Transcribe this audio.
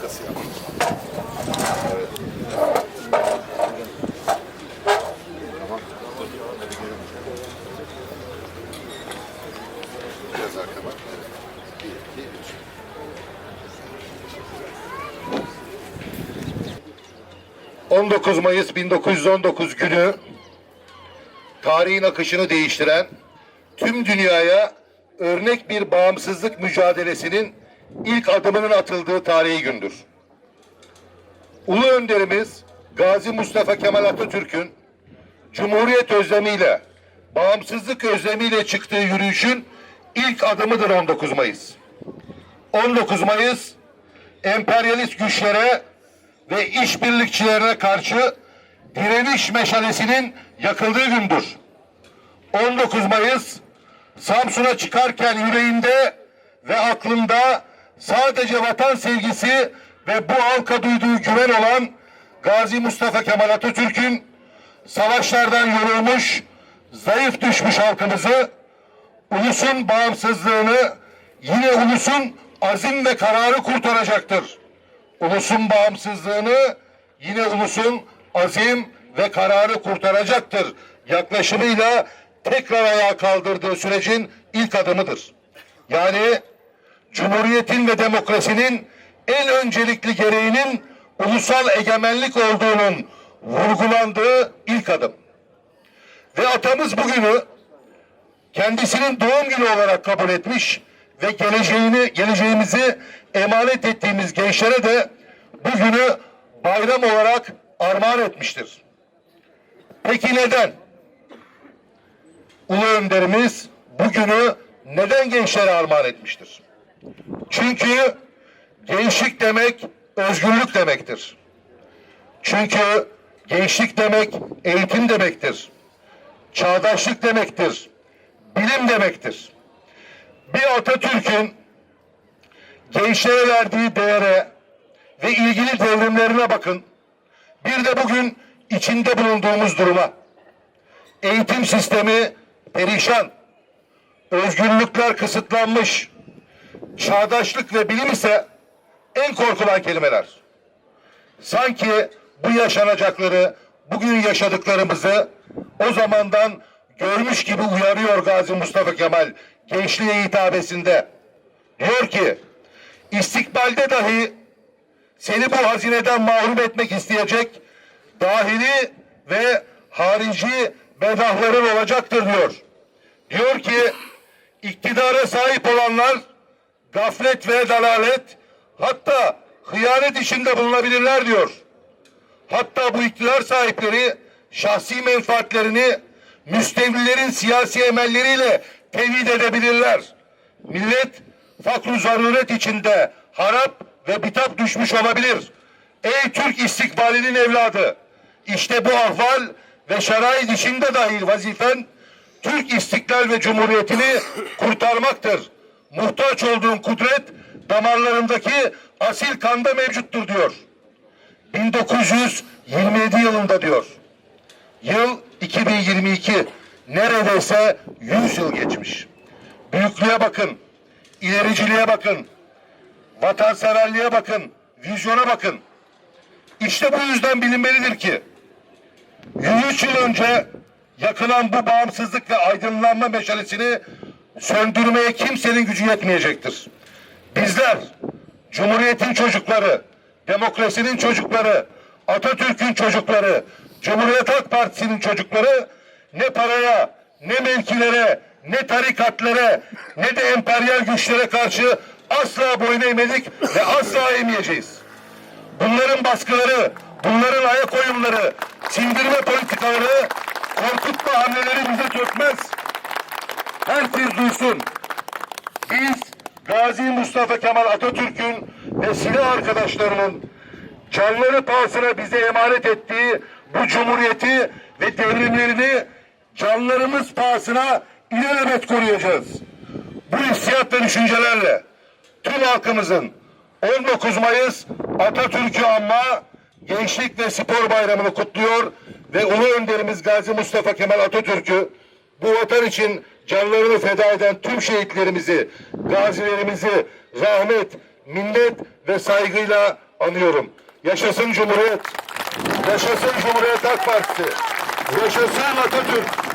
Arkası ya. Tamam. Hadi gelin. Biraz arka bak. Evet. Bir, iki, üç. ...19 Mayıs 1919 günü... ...tarihin akışını değiştiren... ...tüm dünyaya örnek bir bağımsızlık mücadelesinin ilk adımının atıldığı tarihi gündür. Ulu önderimiz Gazi Mustafa Kemal Atatürk'ün Cumhuriyet özlemiyle, bağımsızlık özlemiyle çıktığı yürüyüşün ilk adımıdır 19 Mayıs. 19 Mayıs emperyalist güçlere ve işbirlikçilerine karşı direniş meşalesinin yakıldığı gündür. 19 Mayıs Samsun'a çıkarken yüreğinde ve aklında sadece vatan sevgisi ve bu halka duyduğu güven olan Gazi Mustafa Kemal Atatürk'ün savaşlardan yorulmuş, zayıf düşmüş halkımızı ulusun bağımsızlığını yine ulusun azim ve kararı kurtaracaktır. Ulusun bağımsızlığını yine ulusun azim ve kararı kurtaracaktır. Yaklaşımıyla tekrar ayağa kaldırdığı sürecin ilk adımıdır. Yani Cumhuriyetin ve demokrasinin en öncelikli gereğinin ulusal egemenlik olduğunun vurgulandığı ilk adım. Ve atamız bugünü kendisinin doğum günü olarak kabul etmiş ve geleceğini, geleceğimizi emanet ettiğimiz gençlere de bugünü bayram olarak armağan etmiştir. Peki neden? Ulu önderimiz bugünü neden gençlere armağan etmiştir? Çünkü gençlik demek özgürlük demektir. Çünkü gençlik demek eğitim demektir. Çağdaşlık demektir. Bilim demektir. Bir Atatürk'ün gençlere verdiği değere ve ilgili devrimlerine bakın. Bir de bugün içinde bulunduğumuz duruma. Eğitim sistemi perişan. Özgürlükler kısıtlanmış. Çağdaşlık ve bilim ise en korkulan kelimeler. Sanki bu yaşanacakları, bugün yaşadıklarımızı o zamandan görmüş gibi uyarıyor Gazi Mustafa Kemal gençliğe hitabesinde. Diyor ki, istikbalde dahi seni bu hazineden mahrum etmek isteyecek dahili ve harici bedahların olacaktır diyor. Diyor ki, iktidara sahip olanlar gaflet ve dalalet hatta hıyanet içinde bulunabilirler diyor. Hatta bu iktidar sahipleri şahsi menfaatlerini müstevlilerin siyasi emelleriyle tevhid edebilirler. Millet fakru zaruret içinde harap ve bitap düşmüş olabilir. Ey Türk istikbalinin evladı! İşte bu ahval ve şerait içinde dahil vazifen Türk istiklal ve cumhuriyetini kurtarmaktır. Muhtaç olduğun kudret damarlarındaki asil kanda mevcuttur diyor. 1927 yılında diyor. Yıl 2022. Neredeyse 100 yıl geçmiş. Büyüklüğe bakın, ilericiliğe bakın, vatanseverliğe bakın, vizyona bakın. İşte bu yüzden bilinmelidir ki 103 yıl önce yakılan bu bağımsızlık ve aydınlanma meşalesini söndürmeye kimsenin gücü yetmeyecektir. Bizler, Cumhuriyet'in çocukları, demokrasinin çocukları, Atatürk'ün çocukları, Cumhuriyet Halk Partisi'nin çocukları ne paraya, ne mevkilere, ne tarikatlara, ne de emperyal güçlere karşı asla boyun eğmedik ve asla eğmeyeceğiz. Bunların baskıları, bunların ayak oyunları, sindirme politikaları, korkutma hamleleri bize çökmez. Herkes duysun. Biz Gazi Mustafa Kemal Atatürk'ün ve silah arkadaşlarının canları pahasına bize emanet ettiği bu cumhuriyeti ve devrimlerini canlarımız pahasına ilelebet koruyacağız. Bu hissiyat ve düşüncelerle tüm halkımızın 19 Mayıs Atatürk'ü anma Gençlik ve Spor Bayramı'nı kutluyor ve Ulu Önderimiz Gazi Mustafa Kemal Atatürk'ü bu vatan için canlarını feda eden tüm şehitlerimizi, gazilerimizi rahmet, minnet ve saygıyla anıyorum. Yaşasın Cumhuriyet. Yaşasın Cumhuriyet Halk Partisi. Yaşasın Atatürk.